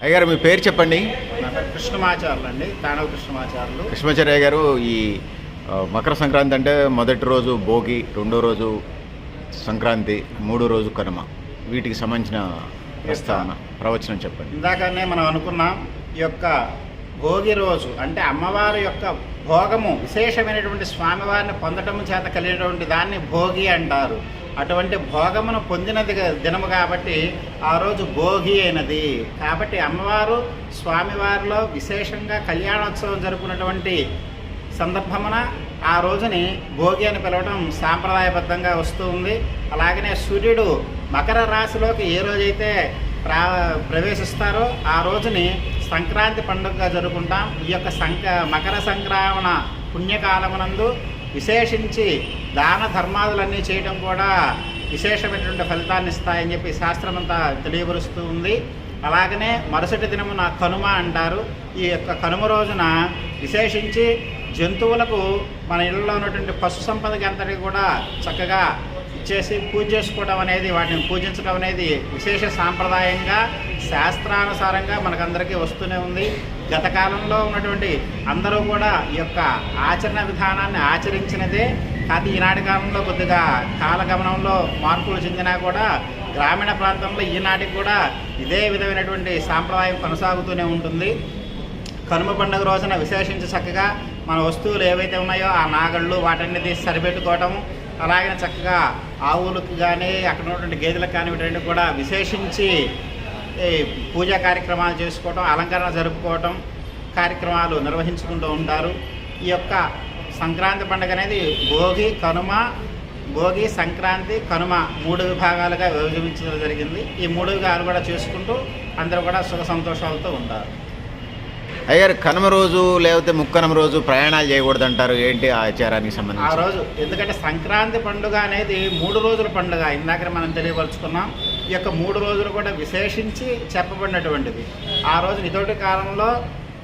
అయ్యగారు మీ పేరు చెప్పండి. కృష్ణమాచార్యులు అండి తాండవ కృష్ణమాచార్యులు కృష్ణాచార్య గారు ఈ ఆ, మకర సంక్రాంతి అంటే మొదటి రోజు భోగి రెండో రోజు సంక్రాంతి మూడో రోజు కనుమ. వీటికి సంబంధించిన ప్రస్తావన ప్రవచనం చెప్పండి. ఇందాకనే మనం అనుకున్నాం ఈ యొక్క భోగి రోజు అంటే అమ్మవారి యొక్క భోగము విశేషమైనటువంటి స్వామివారిని పొందటం చేత కలిగినటువంటి దాన్ని భోగి అంటారు. అటువంటి భోగమును పొందినది దినము కాబట్టి ఆ రోజు భోగి అయినది. కాబట్టి అమ్మవారు స్వామివారిలో విశేషంగా కళ్యాణోత్సవం జరుపుకున్నటువంటి సందర్భమున ఆ రోజుని భోగి అని పిలవడం సాంప్రదాయబద్ధంగా వస్తూ ఉంది. అలాగనే సూర్యుడు మకర రాశిలోకి ఏ రోజైతే ప్రా ప్రవేశిస్తారో ఆ రోజుని సంక్రాంతి పండుగగా జరుపుకుంటాం. ఈ యొక్క సంక మకర సంక్రమణ పుణ్యకాలమునందు విశేషించి దాన ధర్మాదులన్నీ చేయడం కూడా విశేషమైనటువంటి ఫలితాన్ని ఇస్తాయని చెప్పి శాస్త్రమంతా తెలియపరుస్తూ ఉంది. అలాగనే మరుసటి దినమున కనుమ అంటారు. ఈ యొక్క కనుమ రోజున విశేషించి జంతువులకు మన ఇళ్ళలో ఉన్నటువంటి పశు సంపదకి అంతటి కూడా చక్కగా చేసి పూజ చేసుకోవడం అనేది వాటిని పూజించడం అనేది విశేష సాంప్రదాయంగా శాస్త్రానుసారంగా మనకందరికీ వస్తూనే ఉంది. గత కాలంలో ఉన్నటువంటి అందరూ కూడా ఈ యొక్క ఆచరణ విధానాన్ని ఆచరించినదే. కాదు ఈనాటి కాలంలో కొద్దిగా కాలగమనంలో మార్పులు చెందినా కూడా గ్రామీణ ప్రాంతంలో ఈనాటికి కూడా ఇదే విధమైనటువంటి సాంప్రదాయం కొనసాగుతూనే ఉంటుంది. కనుమ పండుగ రోజున విశేషించి చక్కగా మన వస్తువులు ఏవైతే ఉన్నాయో ఆ నాగళ్ళు వాటన్ని తీసి సరిపెట్టుకోవటం అలాగే చక్కగా ఆవులకు కానీ అక్కడ ఉన్నటువంటి గేదెలకు కానీ వీటి కూడా విశేషించి పూజా కార్యక్రమాలు చేసుకోవటం అలంకరణ జరుపుకోవటం కార్యక్రమాలు నిర్వహించుకుంటూ ఉంటారు. ఈ యొక్క సంక్రాంతి పండుగ అనేది భోగి కనుమ భోగి సంక్రాంతి కనుమ మూడు విభాగాలుగా విభజించడం జరిగింది. ఈ మూడు విభాగాలు కూడా చేసుకుంటూ అందరూ కూడా సుఖ సంతోషాలతో ఉంటారు. అయ్యారు కనుమ రోజు లేకపోతే ముక్కనమ రోజు ప్రయాణాలు చేయకూడదు అంటారు ఏంటి ఆచారానికి సంబంధించి? ఆ రోజు ఎందుకంటే సంక్రాంతి పండుగ అనేది మూడు రోజుల పండుగ. ఇందాక మనం తెలియపరుచుకున్నాం. ఈ యొక్క మూడు రోజులు కూడా విశేషించి చెప్పబడినటువంటిది. ఆ రోజు ఇతోటి కాలంలో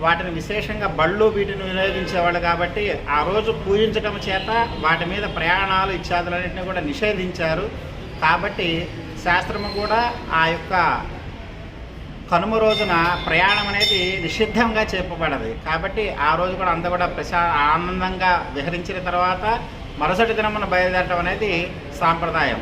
వాటిని విశేషంగా బళ్ళు వీటిని వినియోగించేవాళ్ళు కాబట్టి ఆ రోజు పూజించడం చేత వాటి మీద ప్రయాణాలు ఇత్యాదులన్నింటినీ కూడా నిషేధించారు. కాబట్టి శాస్త్రము కూడా ఆ యొక్క కనుమ రోజున ప్రయాణం అనేది నిషిద్ధంగా చెప్పబడదు. కాబట్టి ఆ రోజు కూడా అంతా కూడా ప్రశా ఆనందంగా విహరించిన తర్వాత మరుసటి దినమున బయలుదేరటం అనేది సాంప్రదాయం.